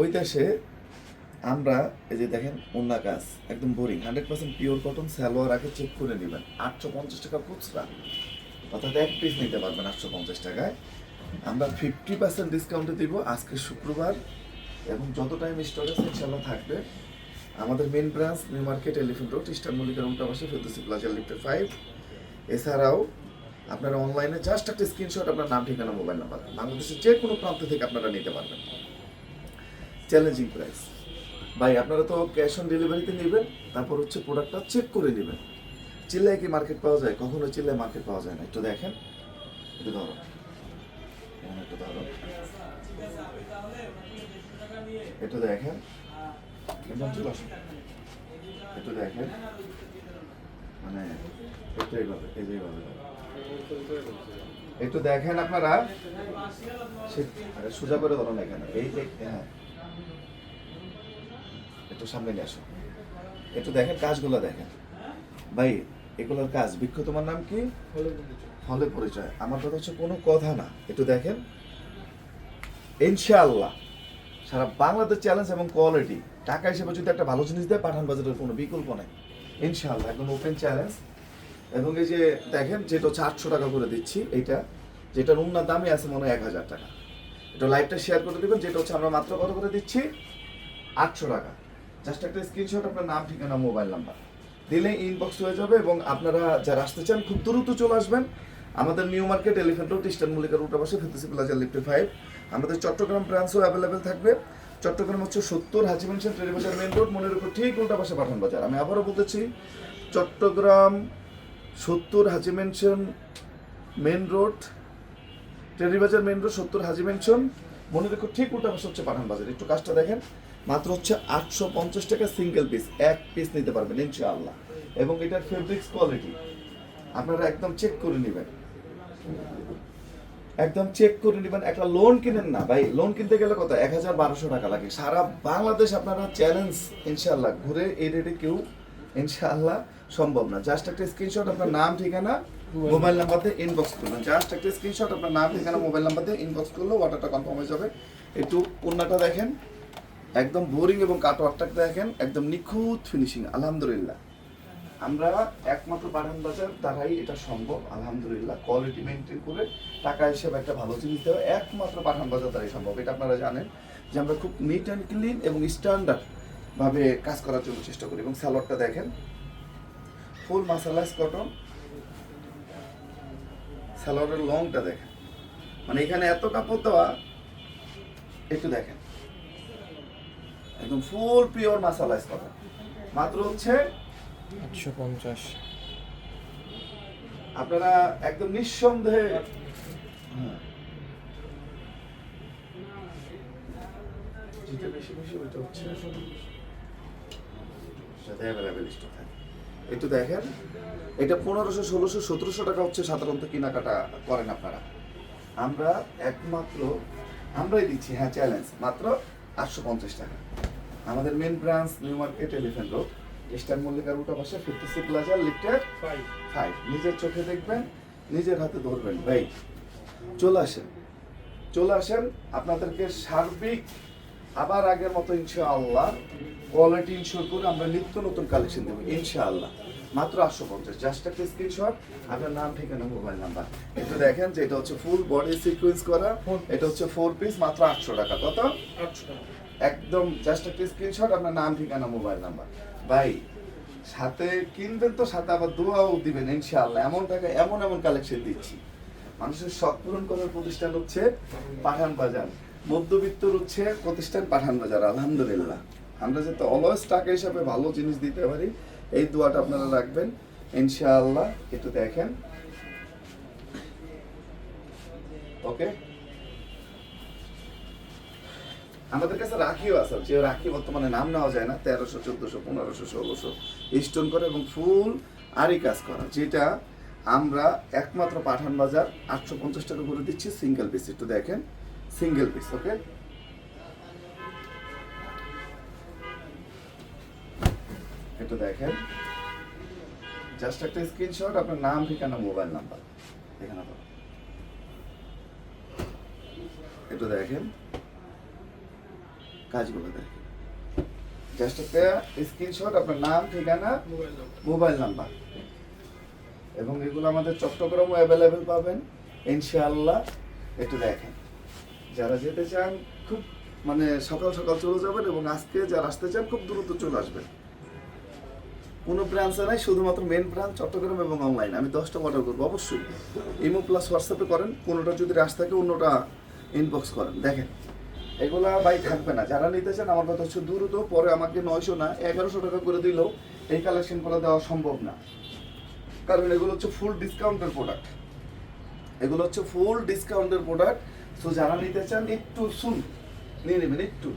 ওই দেশে আমরা, এই যে দেখেন অন্য কাজ একদম boring hundred percent pure cotton salwar আগে চেক করে নেবেন। আটশো পঞ্চাশ টাকা খুচরা। অর্থাৎ এক পিস নিতে পারবেন আটশো পঞ্চাশ টাকায়। আমরা ফিফটি পার্সেন্ট ডিসকাউন্টে দিব আজকে শুক্রবার, এবং যত টাইম স্টক আছে থাকবে। আমাদের main branch New Market Elephant Road Eastern মল্লিকার উল্টা পাশে ফেরদৌসি প্লাজা লিফটে ফাইভ এছাড়াও, আপনারা অনলাইনে জাস্ট একটা স্ক্রিনশট আপনার নাম, ঠিকানা মোবাইল নাম্বার বাংলাদেশের যে কোনো প্রান্ত থেকে আপনারা নিতে পারবেন। চ্যালেঞ্জিং প্রাইস ভাই, আপনারা তো ক্যাশ অন ডেলিভারিতে নেবেন, তারপর হচ্ছে প্রোডাক্টটা চেক করে নেবেন। চিল্লায় কি মার্কেট পাওয়া যায়? কখনো চিল্লায় মার্কেট পাওয়া যায় না। একটু দেখেন। একটু ধরো। একটু ধরো। একটু দেখেন। আসুন একটু দেখেন। মানে একটু এইভাবে, এই যে একটু দেখেন আপনারা। সোজা করে ধরুন এখানে এই হ্যাঁ। একটু সামনে নিয়ে আসো। একটু দেখেন কাজগুলো দেখেন। ভাই এগুলোর কাজ। বৃক্ষ তোমার নাম কি? হলে পরিচয়। আমার কথা হচ্ছে কোনো কথা না। একটু দেখেন। ইনশাআল্লাহ সারা বাংলাদেশ চ্যালেঞ্জ এবং কোয়ালিটি টাকা হিসেবে যদি একটা ভালো জিনিস দেয় পাঠান বাজারের কোনো বিকল্প নেই। ইনশাআল্লাহ একদম ওপেন চ্যালেঞ্জ এবং এই যে দেখেন যেটা হচ্ছে আটশো টাকা করে দিচ্ছি এইটা যেটার উন্নার দামই আছে মনে হয় এক হাজার টাকা। এটা লাইভটা শেয়ার করে দেবেন যেটা হচ্ছে আমরা মাত্র কত করে দিচ্ছি? আটশো টাকা। জাস্ট একটা স্ক্রিনশট আপনার নাম, ঠিকানা মোবাইল নাম্বার দিলে ইনবক্স হয়ে যাবে এবং আপনারা যারা আসতে চান, খুব দ্রুত চলে আসবেন। আমাদের New Market Elephant Road Eastern মল্লিকার উল্টা পাশে ফিফটি প্লাজা লিফটে ফাইভ আমাদের চট্টগ্রাম ব্রাঞ্চও অ্যাভেলেবেল থাকবে। চট্টগ্রাম হচ্ছে সত্তর Haji Mansion Terribazar main road মনের উপর ঠিক উল্টা পাশে পাঠান বাজার। আমি আবারও বলতেছি, চট্টগ্রাম সত্তর Haji Mansion main road Terribazar main road সত্তর হাজি মেনশন মনে রেখো ঠিক উল্টা পাশে হচ্ছে পাঠান বাজার। একটু কাজটা দেখেন। মাত্র হচ্ছে আটশো পঞ্চাশ টাকা সিঙ্গেল পিস এক পিস নিতে পারবেন ইনশাআল্লাহ। এবং এটার ফেব্রিক্স কোয়ালিটি আপনারা একদম চেক করে নেবেন। একদম চেক করে নেবেন একটা লোন কিনেন না ভাই। লোন কিনতে গেলে কত? এক হাজার বারোশো টাকা লাগে। সারা বাংলাদেশ আপনারা চ্যালেঞ্জ ইনশাআল্লাহ। ঘুরে এই রেটে কেউ ইনশাআল্লাহ সম্ভব না। জাস্ট একটা স্ক্রিনশট আপনার নাম ঠিকানা মোবাইল নাম্বার দিয়ে ইনবক্স করবেন। জাস্ট একটা স্ক্রিনশট আপনার নাম ঠিকানা মোবাইল নাম্বার দিয়ে ইনবক্স করলে অর্ডারটা কনফার্ম হয়ে যাবে। একটু পণ্যটা দেখেন। একদম বোরিং এবং কাটওয়ার্কটা দেখেন, একদম নিখুঁত ফিনিশিং আলহামদুলিল্লাহ। আমরা একমাত্র পাঠান বাজার দ্বারাই এটা সম্ভব, আলহামদুলিল্লাহ। কোয়ালিটি মেনটেন করে টাকা হিসেবে একটা ভালো জিনিস দেওয়া একমাত্র পাঠান বাজার দ্বারাই সম্ভব। এটা আপনারা জানেন যে আমরা খুব নিট অ্যান্ড ক্লিন এবং স্ট্যান্ডার্ড ভাবে কাজ করার জন্য চেষ্টা করি। এবং স্যালোয়ারটা দেখেন ফুল মাসালাইজ কটন স্যালোয়ারের লংটা দেখেন। মানে এখানে এত কাপড় দেওয়া, একটু দেখেন। একদম ফুল পিওর মাসালাইজ কটন মাত্র হচ্ছে আটশো পঞ্চাশ। আপনারা একদম নিঃসন্দেহে হ্যাঁ। একটু দেখেন এটা পনেরোশো ষোলোশো সতেরোশো টাকা হচ্ছে সাধারণত কেনাকাটা করেন আপনারা। আমরা একমাত্র আমরাই দিচ্ছি হ্যাঁ চ্যালেঞ্জ মাত্র আটশো পঞ্চাশ টাকা। আমাদের main branch New Market Elephant Road Eastern মল্লিকার উল্টা পাশে fifty six plaza lifted five নিজের চোখে দেখবেন নিজের হাতে ধরবেন। ভাই চলে আসেন। চলে আসেন আপনাদেরকে সার্বিক আবার আগের মতো ইনশাআল্লাহ কোয়ালিটি ইনশোর করে আমরা নিত্য নতুন কালেকশন দেবো ইনশাআল্লাহ। মাত্র আটশো পঞ্চাশ জাস্ট একটা স্ক্রিনশট আপনার নাম ঠিকানা মোবাইল নাম্বার একটু দেখেন যে এটা হচ্ছে ফুল বডি সিকোয়েন্স করা এটা হচ্ছে ফোর পিস মাত্র আটশো টাকা। কত? আটশো টাকা। একদম জাস্ট একটা স্ক্রিনশট আপনার নাম, ঠিকানা মোবাইল নাম্বার ভাই, সাথে কিনবেন তো সাথে আবার দোয়াও দিবেন, ইনশাআল্লাহ। এমন টাকা, এমন এমন কালেকশন দিচ্ছি। মানুষের শখ পূরণ করার প্রতিষ্ঠান হচ্ছে পাঠান বাজার। মধ্যবিত্তর হচ্ছে প্রতিষ্ঠান পাঠান বাজার, আলহামদুলিল্লাহ। আমরা যাতে অলওয়েজ টাকা হিসাবে ভালো জিনিস দিতে পারি, এই দোয়াটা আপনারা রাখবেন, ইনশাআল্লাহ। একটু দেখেন। ওকে আমাদের কাছে রাখিও আছে। যে রাখি বর্তমানে নাম নেওয়া যায় না, তেরোশো, চোদ্দশো, পনেরোশো, ষোলোশো, স্টোন করে এবং ফুল আরি কাজ করা, যেটা আমরা একমাত্র পাঠান বাজার আটশো পঞ্চাশ টাকা করে দিচ্ছি সিঙ্গেল পিস একটু দেখেন সিঙ্গেল পিস ওকে একটু দেখেন। জাস্ট একটা স্ক্রিনশট আপনার নাম, ঠিকানা মোবাইল নাম্বার এখানে একটু দেখেন। কাজগুলো দেখেন জাস্ট একটা স্ক্রিনশট আপনার নাম, ঠিকানা মোবাইল নাম্বার এবং এগুলো আমাদের চট্টগ্রামও অ্যাভেলেবেল পাবেন। ইনশাআল্লাহ একটু দেখেন। যারা যেতে চান, খুব মানে সকাল সকাল চলে যাবেন এবং আজকে যারা আসতে চান, খুব দ্রুত চলে আসবেন। কোনো ব্রাঞ্চে নাই, শুধুমাত্র মেন ব্রাঞ্চ চট্টগ্রাম এবং অনলাইন আমি দশটা অর্ডার করব, অবশ্যই। ইমো প্লাস হোয়াটসঅ্যাপে করেন, কোনোটা যদি রাস থাকে, অন্যটা ইনবক্স করেন। দেখেন। এগুলা ভাই থাকবে না। যারা নিতে চান, আমার কথা হচ্ছে দ্রুত পরে আমাকে নয়শো না, এগারোশো টাকা করে দিলেও এই কালেকশন করে দেওয়া সম্ভব না। কারণ এগুলো হচ্ছে ফুল ডিসকাউন্টের প্রোডাক্ট এগুলো হচ্ছে ফুল ডিসকাউন্টের প্রোডাক্ট তো যারা নিতে চান, একটু শুন, নিয়ে নেবেন একটু।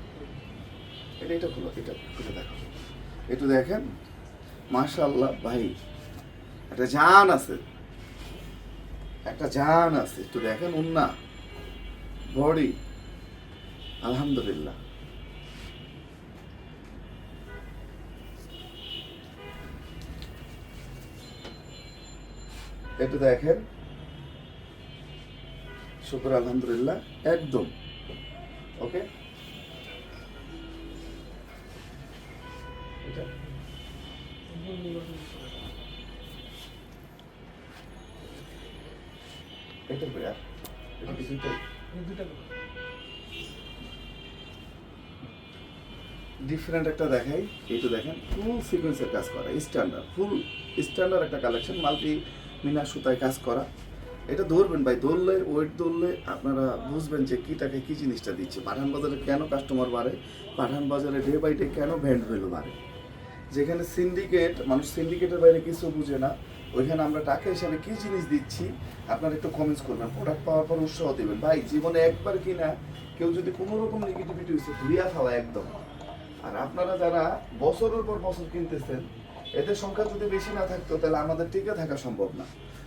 এটা এটা এটা খুলে দেখো। একটু দেখেন। মাশাল্লাহ ভাই, একটা জান আছে। একটা জান আছে। একটু দেখেন, উন্না। বডি। আলহামদুলিল্লাহ। একটু দেখেন। শুক্র আলহামদুলিল্লাহ একদম। ওকে? এটা। এটা ডিফারেন্ট একটা দেখাই এইটা দেখেন ফুল সিকোয়েন্সের কাজ করা স্ট্যান্ডার্ড ফুল স্ট্যান্ডার্ড একটা কালেকশন মাল্টি মিনার সুতায় কাজ করা। এটা ধরবেন ভাই, ধরলে ওয়েট ধরলে আপনারা বুঝবেন যে কী টাকা কী জিনিসটা দিচ্ছে। পাঠান বাজারে কেন কাস্টমার বাড়ে? পাঠান বাজারে ডে বাই ডে কেন ভ্যান্ড ভ্যালু বাড়ে? যেখানে সিন্ডিকেট মানুষ সিন্ডিকেটের বাইরে কিছু বুঝে না, ওইখানে আমরা টাকা হিসাবে কী জিনিস দিচ্ছি, আপনারা একটু কমেন্টস করবেন। প্রোডাক্ট পাওয়ার পর উৎসাহ দেবেন। ভাই, জীবনে একবার কিনা কেউ যদি কোনো রকম নেগেটিভিটি হয়েছে ধুইয়া ফেলা একদম। আর আপনারা যারা বছরের পর বছর কিনতেছেন, এদের সংখ্যা যদি বেশি না থাকতো, তাহলে আমাদের টিকে থাকা সম্ভব না।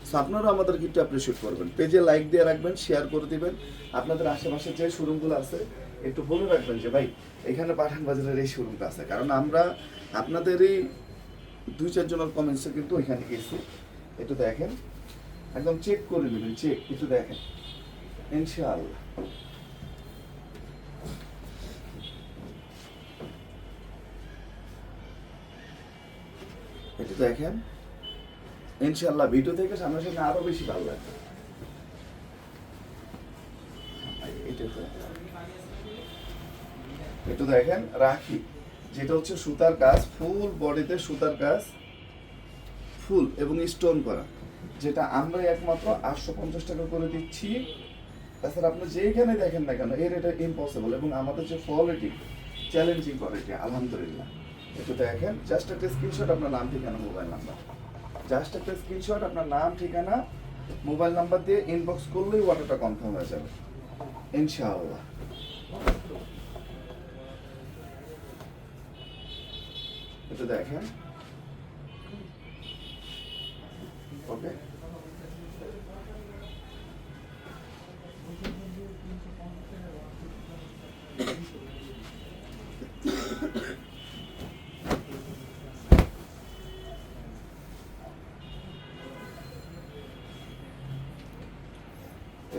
সো আপনারা আমাদেরকে একটু অ্যাপ্রিসিয়েট করবেন। পেজে লাইক দিয়ে রাখবেন শেয়ার করে দিবেন। আপনাদের আশেপাশে যে শোরুমগুলো আছে, একটু বলে রাখবেন যে, ভাই, এখানে পাঠান বাজারের এই শোরুমটা আছে। কারণ আমরা আপনাদেরই দুই চারজনের কমেন্টসে কিন্তু ওইখানে গেছি। একটু দেখেন। একদম চেক করে নেবেন চেক একটু দেখেন। ইনশাআল্লাহ। দেখেন ইনশাল্লাহ ভিডিও থেকে সামনে সামনে আরও বেশি ভালো লাগবে। একটু দেখেন, রাখি, যেটা হচ্ছে সুতার কাজ ফুল বডিতে সুতার কাজ ফুল এবং স্টোন করা, যেটা আমরা একমাত্র আটশো পঞ্চাশ টাকা করে দিচ্ছি। তাছাড়া আপনি যেইখানে দেখেন না কেন, এর এটা ইম্পসিবল এবং আমাদের যে কোয়ালিটি চ্যালেঞ্জিং কোয়ালিটি আলহামদুলিল্লাহ। একটু দেখেন জাস্ট একটা স্ক্রিনশট আপনার নাম, ঠিকানা মোবাইল নাম্বার জাস্ট একটা স্ক্রিনশট আপনার নাম, ঠিকানা মোবাইল নাম্বার দিয়ে ইনবক্স করলেই অর্ডারটা কনফার্ম হয়ে যাবে। ইনশাআল্লাহ। একটু দেখেন। ওকে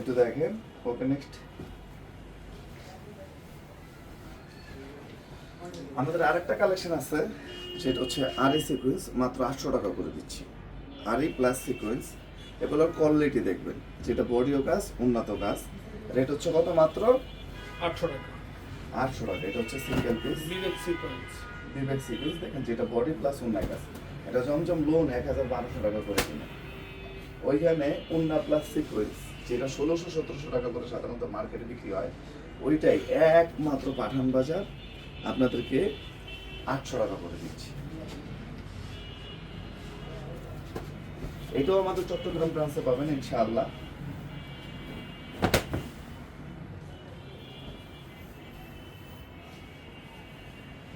একটু দেখেন ওকে নেক্সট আমাদের আরেকটা কালেকশন আছে যেটা হচ্ছে আরই সিকোয়েন্স মাত্র আটশো টাকা করে দিচ্ছি। আরই প্লাস সিকোয়েন্স এগুলোর কোয়ালিটি দেখবেন যেটা বডিও কাজ উন্নত কাজ। রেট হচ্ছে কত মাত্র? আটশো টাকা। আটশো টাকা এটা হচ্ছে সিঙ্গেল পিস বিবেক সিকোয়েন্স বিবেক সিকোয়েন্স দেখেন যেটা বডি প্লাস উন্না কাজ। এটা জমজম লোন এক হাজার বারোশো টাকা করে কিনে। ওইখানে উন্না প্লাস সিকোয়েন্স যেটা ষোলোশো, সতেরোশো টাকা করে সাধারণত মার্কেটে বিক্রি হয়, ওইটাই একমাত্র পাঠান বাজার। আপনাদেরকে আটশো টাকা করে দিচ্ছি। এটাও আমাদের চট্টগ্রাম ব্রাঞ্চে পাবেন, ইনশাআল্লাহ।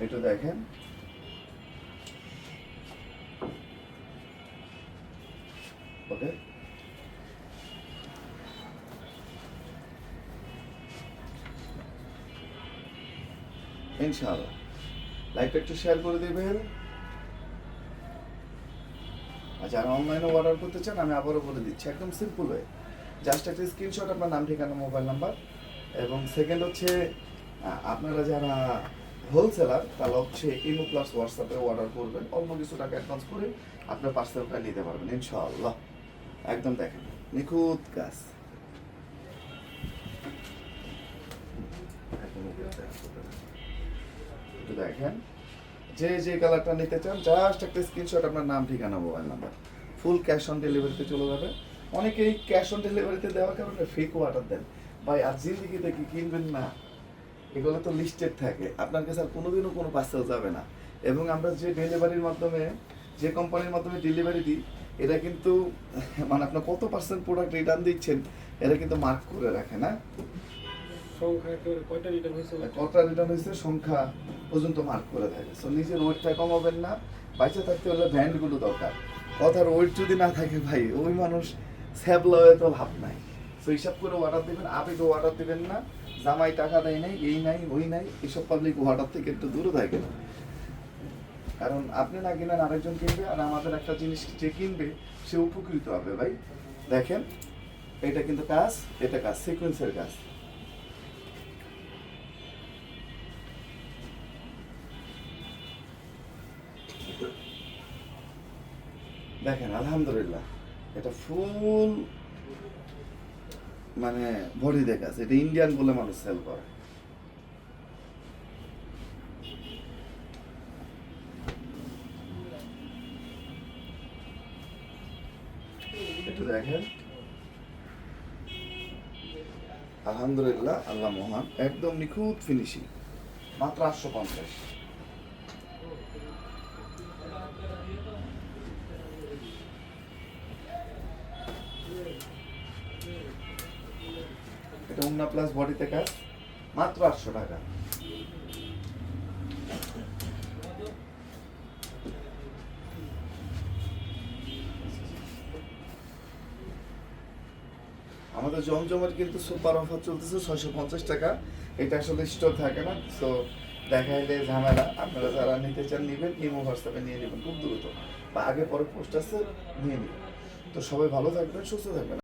এটা দেখেন ইনশাআল্লাহ। একটু শেয়ার করে দেবেন। যারা অনলাইনে অর্ডার করতে চান, আমি আবারও বলে দিচ্ছি। একদম সিম্পল হয়ে জাস্ট একটা স্ক্রিনশট আপনার নাম, ঠিকানা মোবাইল নাম্বার এবং সেকেন্ড হচ্ছে আপনারা যারা হোলসেলার তাহলে হচ্ছে ইমো প্লাস হোয়াটসঅ্যাপে অর্ডার করবেন। অল্প কিছু টাকা অ্যাডভান্স করে আপনার পার্সেলটা নিতে পারবেন, ইনশাআল্লাহ। একদম দেখেন, নিখুঁত কাজ। একটু দেখেন। যে যে কালারটা নিতে চান জাস্ট একটা স্ক্রিনশট আপনার নাম, ঠিকানা mobile number full cash on ডেলিভারিতে চলে যাবে। অনেকেই ক্যাশ অন ডেলিভারিতে দেওয়ার কারণে ফেক অর্ডার দেন। ভাই, আর জিন্দিগিতে কি কিনবেন না? এগুলো তো লিস্টেড থাকে। আপনার কাছে আর কোনোদিনও কোনো পার্সেল যাবে না। এবং আমরা যে ডেলিভারির মাধ্যমে, যে কোম্পানির মাধ্যমে ডেলিভারি দিই এটা কিন্তু মানে আপনার কত পার্সেন্ট প্রোডাক্ট রিটার্ন দিচ্ছেন এটা কিন্তু মার্ক করে রাখে না। সংখ্যা কয়টা রিটার্ন হয়েছে কটা রিটার্ন সংখ্যা পর্যন্ত মার্ক করে থাকে সো নিজের ওয়েটটা কমাবেন না, বাইচে থাকতে হলে ব্যান্ডগুলো দরকার। কথার ওয়েট যদি না থাকে ভাই, ওই মানুষ স্যাবলা হয়ে তো লাভ নাই। সো হিসাব করে অর্ডার দেবেন, আবেগে অর্ডার দেবেন না। জামাই টাকা দেয় নাই, এই নাই, ওই নাই, এসব পাবলিক অর্ডার থেকে একটু দূরে থাকেন। কারণ আপনি না কিনেন, আরেকজন কিনবে, আর আমাদের একটা জিনিস যে কিনবে, সে উপকৃত হবে ভাই। দেখেন, এটা কিন্তু কাজ, এটা কাজ সিকোয়েন্সের কাজ। দেখেন, আলহামদুলিল্লাহ, এটা ফুল মানে বডি দেখা এটা ইন্ডিয়ান বলে মানুষ সেল করে। দেখেন। আলহামদুলিল্লাহ, আল্লাহ মহান, একদম নিখুঁত ফিনিশিং মাত্র আটশো পঞ্চাশ। প্লাস মাত্র আটশো টাকা। আমাদের জমজমের কিন্তু সুপার অফার চলতেছে ছয়শো পঞ্চাশ টাকা। এটা আসলে স্টোর থাকে না তো দেখাইলে ঝামেলা। আপনারা যারা নিতে চান নেবেন ইমো হোয়াটসঅ্যাপে নিয়ে নেবেন খুব দ্রুত। বা আগে পরে পোস্ট আছে, নিয়ে নেবেন। তো সবাই ভালো থাকবেন, সুস্থ থাকবেন।